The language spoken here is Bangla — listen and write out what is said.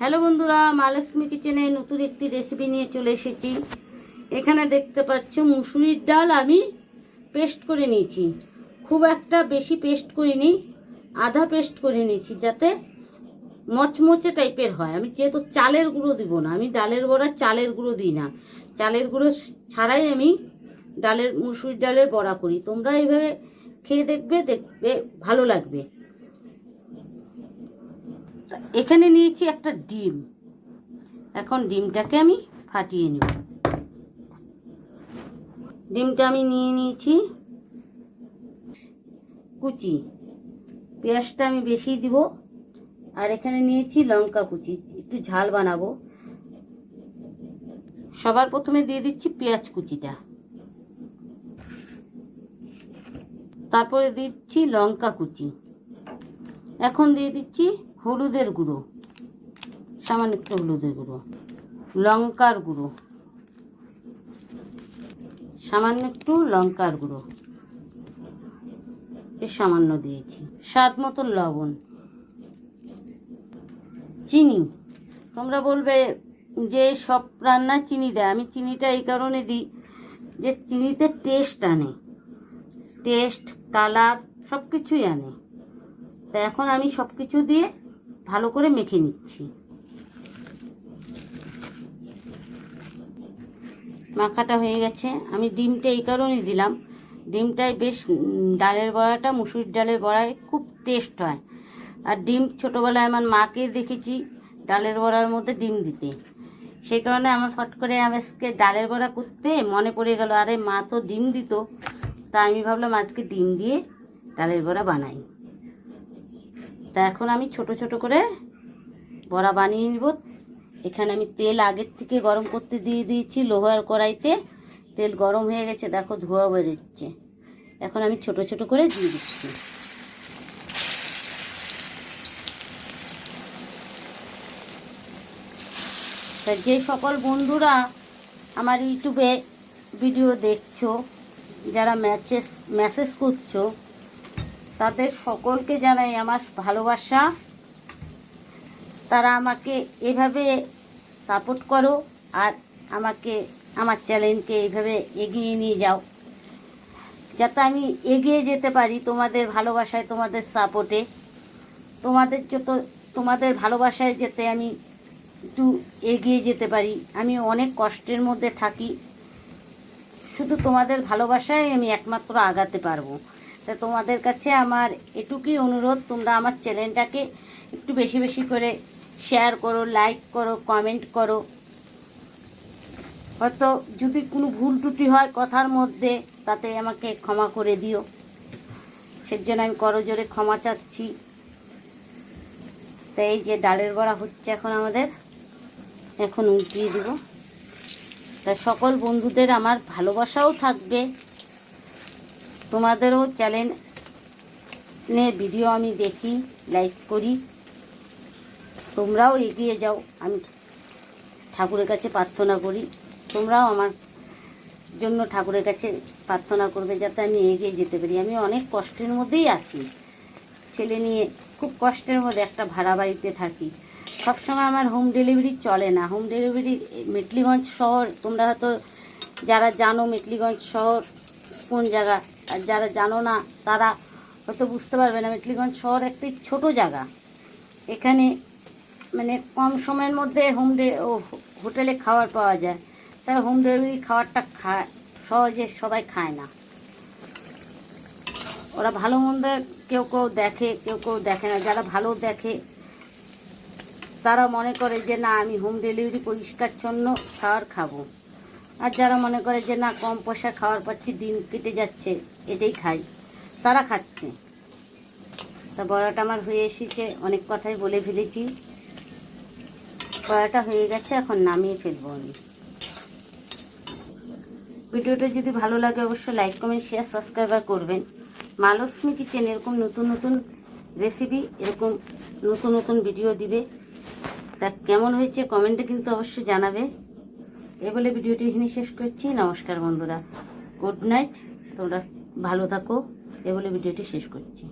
হ্যালো বন্ধুরা মহালক্ষ্মী কিচেনে নতুন একটি রেসিপি নিয়ে চলে এসেছি। এখানে দেখতে পাচ্ছ মুসুরির ডাল আমি পেস্ট করে নিয়েছি। খুব একটা বেশি পেস্ট করিনি, আধা পেস্ট করে নিয়েছি যাতে মচমচে টাইপের হয়। আমি যেহেতু চালের গুঁড়ো দিব না, আমি ডালের বড়া চালের গুঁড়ো দিই না। চালের গুঁড়ো ছাড়াই আমি ডালের, মুসুরির ডালের বড়া করি। তোমরা এইভাবে খেয়ে দেখবে দেখবে, ভালো লাগবে। এখানে নিয়েছি একটা ডিম। এখন ডিমটাকে আমি ফাটিয়ে নিব। ডিমটা আমি নিয়ে নিয়েছি। কুচি। পেঁয়াজটা আমি বেশি দিব। আর এখানে নিয়েছি লঙ্কা কুচি। একটু ঝাল বানাবো। সবার প্রথমে দিয়ে দিচ্ছি পেঁয়াজ কুচিটা। তারপরে দিচ্ছি লঙ্কা কুচি। এখন দিয়ে দিচ্ছি হলুদের গুঁড়ো, সামান্য একটু হলুদের গুঁড়ো, লঙ্কার গুঁড়ো, সামান্য একটু লঙ্কার গুঁড়ো এ সামান্য দিয়েছি। স্বাদ মতন লবণ, চিনি। তোমরা বলবে যে সব রান্নায় চিনি দেয়, আমি চিনিটা এই কারণে দিই যে চিনিতে টেস্ট আনে টেস্ট কালার সব কিছুই আনে। তা এখন আমি সব কিছু দিয়ে ভালো করে মেখে নিচ্ছি। মাখাটা হয়ে গেছে। আমি ডিমটা এই কারণেই দিলাম। ডিমটায় বেশ ডালের বড়াটা, মুসুর ডালের বড়ায় খুব টেস্ট হয়। আর ডিম ছোটোবেলায় আমার মাকে দেখেছি ডালের বড়ার মধ্যে ডিম দিতে। সেই কারণে আমার ফট করে আজকে ডালের বড়া করতে মনে পড়ে গেল, আরে মা তো ডিম দিত। তা আমি ভাবলাম আজকে ডিম দিয়ে ডালের বড়া বানাই। তা এখন আমি ছোট ছোট করে বড়া বানিয়ে নিব। এখানে আমি তেল আগের থেকে গরম করতে দিয়ে দিয়েছি লোহার কড়াইতে। তেল গরম হয়ে গেছে, দেখো ধোয়া বেরোচ্ছে। এখন আমি ছোট ছোট করে দিয়ে দিচ্ছি। তা যে সকল বন্ধুরা আমার ইউটিউবে ভিডিও দেখছ, যারা ম্যাচেস মেসেজ করছ তাদের সকলকে জানাই আমার ভালোবাসা। তারা আমাকে এভাবে সাপোর্ট করো আর আমাকে, আমার চ্যানেলকে এইভাবে এগিয়ে নিয়ে যাও। যাতে আমি এগিয়ে যেতে পারি তোমাদের ভালোবাসায়, তোমাদের সাপোর্টে। তোমাদের যত, তোমাদের ভালোবাসায় যেতে আমি একটু এগিয়ে যেতে পারি। আমি অনেক কষ্টের মধ্যে থাকি। শুধু তোমাদের ভালোবাসায় আমি একমাত্র আগাতে পারব। তা তোমাদের কাছে আমার এটুকুই অনুরোধ, তোমরা আমার চ্যানেলটাকে একটু বেশি বেশি করে শেয়ার করো লাইক করো কমেন্ট করো। হয়তো যদি কোনো ভুল ত্রুটি হয় কথার মধ্যে, তাতে আমাকে ক্ষমা করে দিও। সেজন্য আমি করজোরে ক্ষমা চাচ্ছি। তাই এই যে ডালের বড়া হচ্ছে এখন আমাদের, এখন উল্টিয়ে দেব। তা সকল বন্ধুদের আমার ভালোবাসাও থাকবে। তোমাদেরও চ্যানেলের ভিডিও আমি দেখি লাইক করি। তোমরাও এগিয়ে যাও, আমি ঠাকুরের কাছে প্রার্থনা করি। তোমরাও আমার জন্য ঠাকুরের কাছে প্রার্থনা করবে যাতে আমি এগিয়ে যেতে পারি। আমি অনেক কষ্টের মধ্যেই আছি। ছেলে নিয়ে খুব কষ্টের মধ্যে একটা ভাড়া বাড়িতে থাকি। সবসময় আমার হোম ডেলিভারি চলে না। হোম ডেলিভারি মেটলিগঞ্জ শহর, তোমরা হয়তো যারা জানো মেটলিগঞ্জ শহর কোন জায়গা আর যারা জানো না, তারা হয়তো বুঝতে পারবে না, মেটলিগঞ্জ শহর একটি ছোট জায়গা। এখানে মানে কম সময়ের মধ্যে হোম ডে ও হোটেলে খাবার পাওয়া যায়। তাই হোম ডেলিভারি খাবারটা খায়, সহজে সবাই খায় না। ওরা ভালো মন্দ কেউ কেউ দেখে, কেউ কেউ দেখে না। যারা ভালো দেখে, তারা মনে করে যে, না, আমি হোম ডেলিভারি পরিষ্কারচ্ছন্ন খাবার খাব। আর যারা মনে করে যে, না, কম পয়সা খাওয়ার পাচ্ছি দিন কেটে যাচ্ছে, এটাই খাই। তারা খাচ্ছে। তা বড়াটা আমার হয়ে এসেছে, অনেক কথাই বলে ফেলেছি। বড়াটা হয়ে গেছে, এখন নামিয়ে ফেলব আমি। ভিডিওটা যদি ভালো লাগে, অবশ্যই লাইক, কমেন্ট, শেয়ার, সাবস্ক্রাইবার করবেন। মালস্মি কিচেন এরকম নতুন নতুন রেসিপি এরকম নতুন নতুন ভিডিও দিবে। তা কেমন হয়েছে, কমেন্টে কিন্তু অবশ্যই জানাবে। এ বলে ভিডিওটি এখানে শেষ করছি। নমস্কার বন্ধুরা। Good night. তোমরা ভালো থাকো। এ বলে ভিডিওটি শেষ করছি।